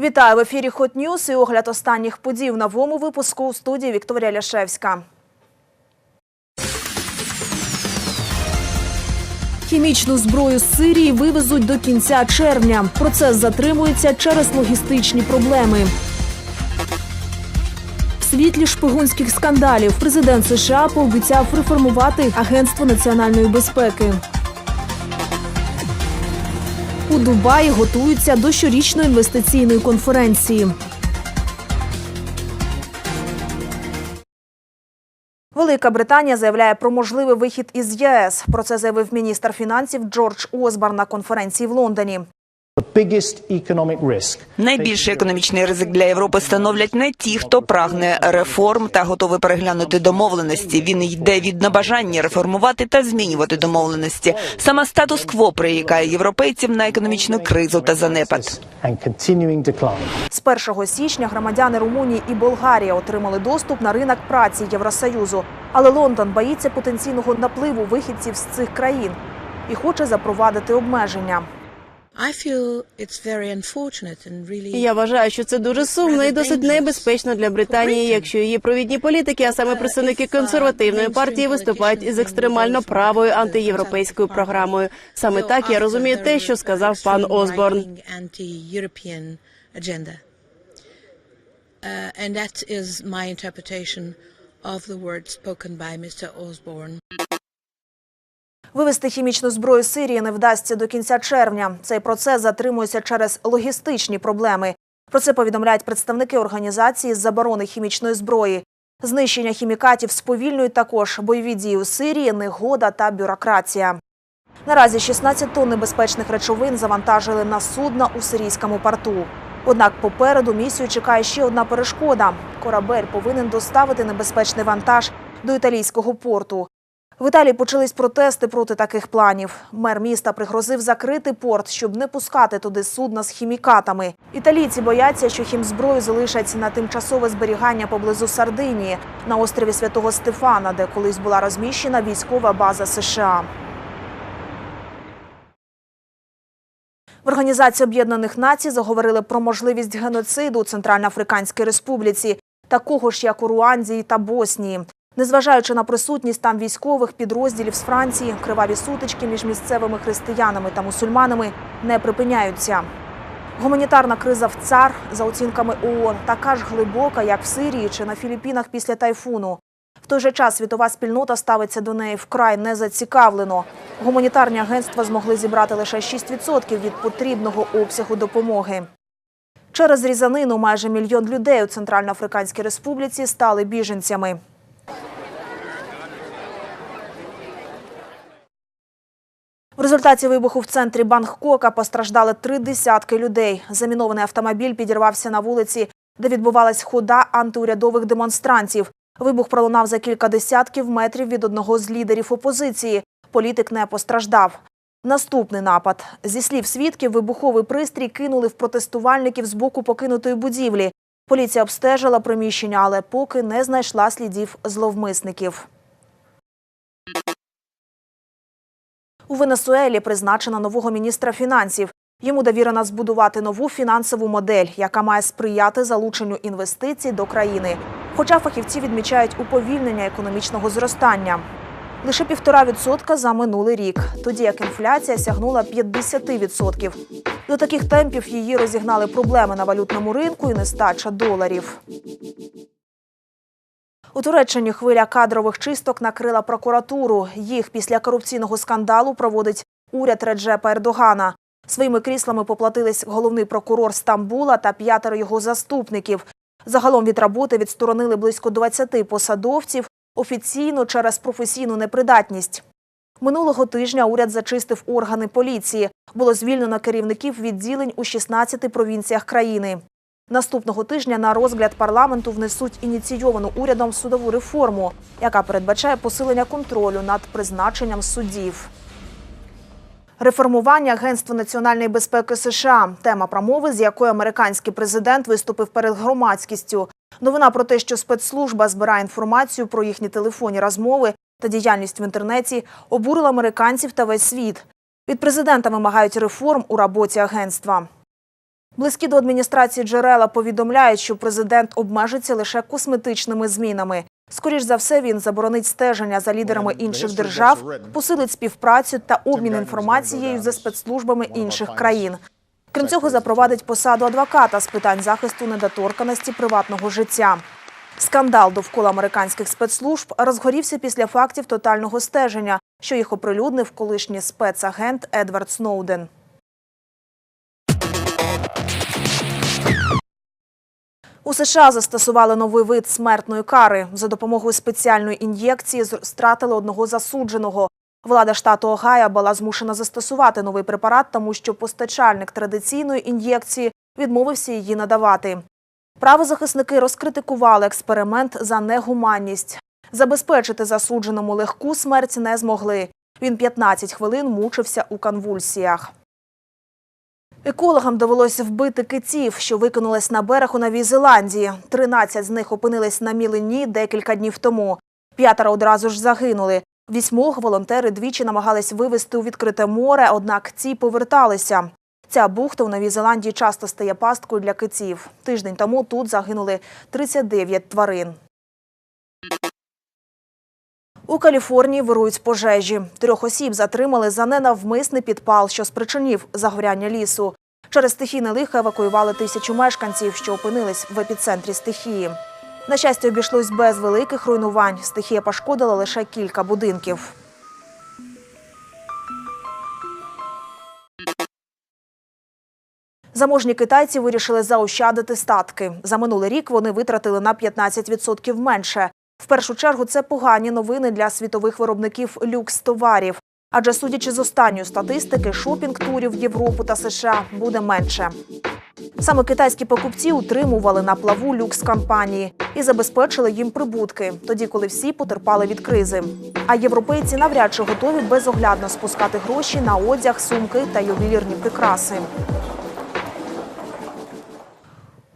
Вітаю в ефірі Hot News і огляд останніх подій в новому випуску у студії Вікторія Ляшевська. Хімічну зброю з Сирії вивезуть до кінця червня. Процес затримується через логістичні проблеми. В світлі шпигунських скандалів президент США пообіцяв реформувати Агентство національної безпеки. У Дубаї готуються до щорічної інвестиційної конференції. Велика Британія заявляє про можливий вихід із ЄС. Про це заявив міністр фінансів Джордж Осборн на конференції в Лондоні. Найбільший економічний ризик для Європи становлять не ті, хто прагне реформ та готовий переглянути домовленості. Він йде від небажання реформувати та змінювати домовленості. Саме статус-кво прирікає європейців на економічну кризу та занепад. З 1 січня громадяни Румунії і Болгарії отримали доступ на ринок праці Євросоюзу. Але Лондон боїться потенційного напливу вихідців з цих країн і хоче запровадити обмеження. Я вважаю, що це дуже сумно і досить небезпечно для Британії, якщо її провідні політики, а саме представники консервативної партії, виступають із екстремально правою антиєвропейською програмою. Саме так я розумію те, що сказав пан Осборн. Uh, and that is my interpretation of the words spoken by Mr. Osborne. Вивести хімічну зброю Сирії не вдасться до кінця червня. Цей процес затримується через логістичні проблеми. Про це повідомляють представники організації з заборони хімічної зброї. Знищення хімікатів сповільнюють також бойові дії у Сирії, негода та бюрократія. Наразі 16 тонн небезпечних речовин завантажили на судна у сирійському порту. Однак попереду місію чекає ще одна перешкода. Корабель повинен доставити небезпечний вантаж до італійського порту. В Італії почались протести проти таких планів. Мер міста пригрозив закрити порт, щоб не пускати туди судна з хімікатами. Італійці бояться, що хімзброю залишать на тимчасове зберігання поблизу Сардинії на острові Святого Стефана, де колись була розміщена військова база США. В Організації Об'єднаних Націй заговорили про можливість геноциду у Центральноафриканській Республіці, такого ж як у Руанді та Боснії. Незважаючи на присутність там військових підрозділів з Франції, криваві сутички між місцевими християнами та мусульманами не припиняються. Гуманітарна криза в ЦАР, за оцінками ООН, така ж глибока, як в Сирії чи на Філіппінах після тайфуну. В той же час світова спільнота ставиться до неї вкрай незацікавлено. Гуманітарні агентства змогли зібрати лише 6% від потрібного обсягу допомоги. Через різанину майже мільйон людей у Центральноафриканській Республіці стали біженцями. В результаті вибуху в центрі Бангкока постраждали три десятки людей. Замінований автомобіль підірвався на вулиці, де відбувалась хода антиурядових демонстрантів. Вибух пролунав за кілька десятків метрів від одного з лідерів опозиції. Політик не постраждав. Наступний напад. Зі слів свідків, вибуховий пристрій кинули в протестувальників з боку покинутої будівлі. Поліція обстежила приміщення, але поки не знайшла слідів зловмисників. У Венесуелі призначено нового міністра фінансів. Йому довірено збудувати нову фінансову модель, яка має сприяти залученню інвестицій до країни. Хоча фахівці відмічають уповільнення економічного зростання. Лише півтора відсотка за минулий рік, тоді як інфляція сягнула 50%. До таких темпів її розігнали проблеми на валютному ринку і нестача доларів. У Туреччині хвиля кадрових чисток накрила прокуратуру. Їх після корупційного скандалу проводить уряд Реджепа Ердогана. Своїми кріслами поплатились головний прокурор Стамбула та п'ятеро його заступників. Загалом від роботи відсторонили близько 20 посадовців офіційно через професійну непридатність. Минулого тижня уряд зачистив органи поліції. Було звільнено керівників відділень у 16 провінціях країни. Наступного тижня на розгляд парламенту внесуть ініційовану урядом судову реформу, яка передбачає посилення контролю над призначенням суддів. Реформування Агентства національної безпеки США тема промови, з якою американський президент виступив перед громадськістю. Новина про те, що спецслужба збирає інформацію про їхні телефонні розмови та діяльність в інтернеті, обурила американців та весь світ. Від президента вимагають реформ у роботі агентства. Близькі до адміністрації джерела повідомляють, що президент обмежиться лише косметичними змінами. Скоріш за все, він заборонить стеження за лідерами інших держав, посилить співпрацю та обмін інформацією за спецслужбами інших країн. Крім цього, запровадить посаду адвоката з питань захисту недоторканості приватного життя. Скандал довкола американських спецслужб розгорівся після фактів тотального стеження, що їх оприлюднив колишній спецагент Едвард Сноуден. У США застосували новий вид смертної кари. За допомогою спеціальної ін'єкції стратили одного засудженого. Влада штату Огайо була змушена застосувати новий препарат, тому що постачальник традиційної ін'єкції відмовився її надавати. Правозахисники розкритикували експеримент за негуманність. Забезпечити засудженому легку смерть не змогли. Він 15 хвилин мучився у конвульсіях. Екологам довелося вбити китів, що викинулись на берег у Новій Зеландії. 13 з них опинились на мілині декілька днів тому. П'ятеро одразу ж загинули. Вісьмох волонтери двічі намагались вивезти у відкрите море, однак ці поверталися. Ця бухта у Новій Зеландії часто стає пасткою для китів. Тиждень тому тут загинули 39 тварин. У Каліфорнії вирують пожежі. Трьох осіб затримали за ненавмисний підпал, що спричинив загоряння лісу. Через стихійне лихо евакуювали тисячу мешканців, що опинились в епіцентрі стихії. На щастя, обійшлось без великих руйнувань. Стихія пошкодила лише кілька будинків. Заможні китайці вирішили заощадити статки. За минулий рік вони витратили на 15% менше. В першу чергу це погані новини для світових виробників люкс-товарів. Адже, судячи з останньої статистики, шопінг-турів в Європу та США буде менше. Саме китайські покупці утримували на плаву люкс-компанії і забезпечили їм прибутки, тоді коли всі потерпали від кризи. А європейці навряд чи готові безоглядно спускати гроші на одяг, сумки та ювелірні прикраси.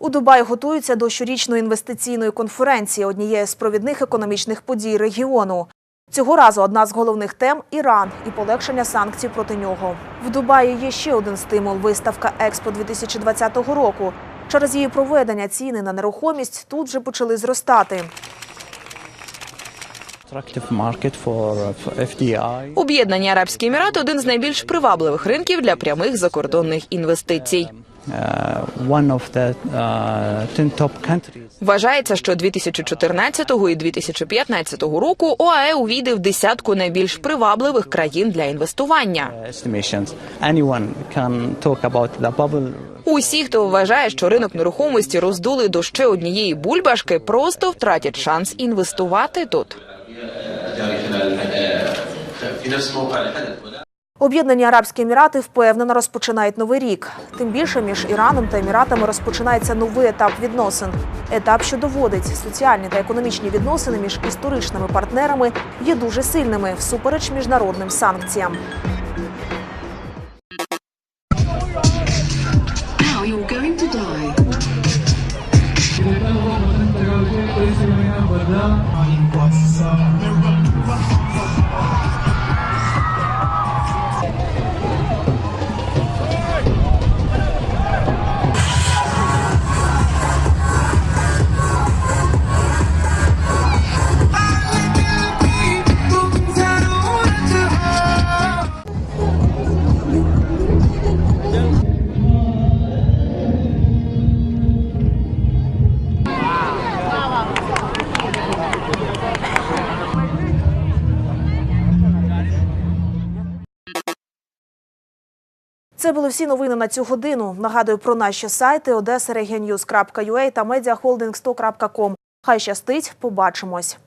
У Дубаї готуються до щорічної інвестиційної конференції, однієї з провідних економічних подій регіону. Цього разу одна з головних тем Іран і полегшення санкцій проти нього. В Дубаї є ще один стимул виставка Експо 2020 року. Через її проведення ціни на нерухомість тут вже почали зростати. uh. Об'єднані Арабські Емірати один з найбільш привабливих ринків для прямих закордонних інвестицій. Uh, one of the uh, 10 top countries. Вважається, що 2014 і 2015 року ОАЕ увійде в десятку найбільш привабливих країн для інвестування. uh, Estimations. Can talk about the. Усі, хто вважає, що ринок нерухомості роздули до ще однієї бульбашки, просто втратять шанс інвестувати тут. Об'єднані Арабські Емірати впевнено розпочинають новий рік. Тим більше між Іраном та Еміратами розпочинається новий етап відносин. Етап, що доводить соціальні та економічні відносини між історичними партнерами є дуже сильними всупереч міжнародним санкціям. Це були всі новини на цю годину. Нагадую про наші сайти odessaregion.news.ua та mediaholdings100.com. Хай щастить, побачимось.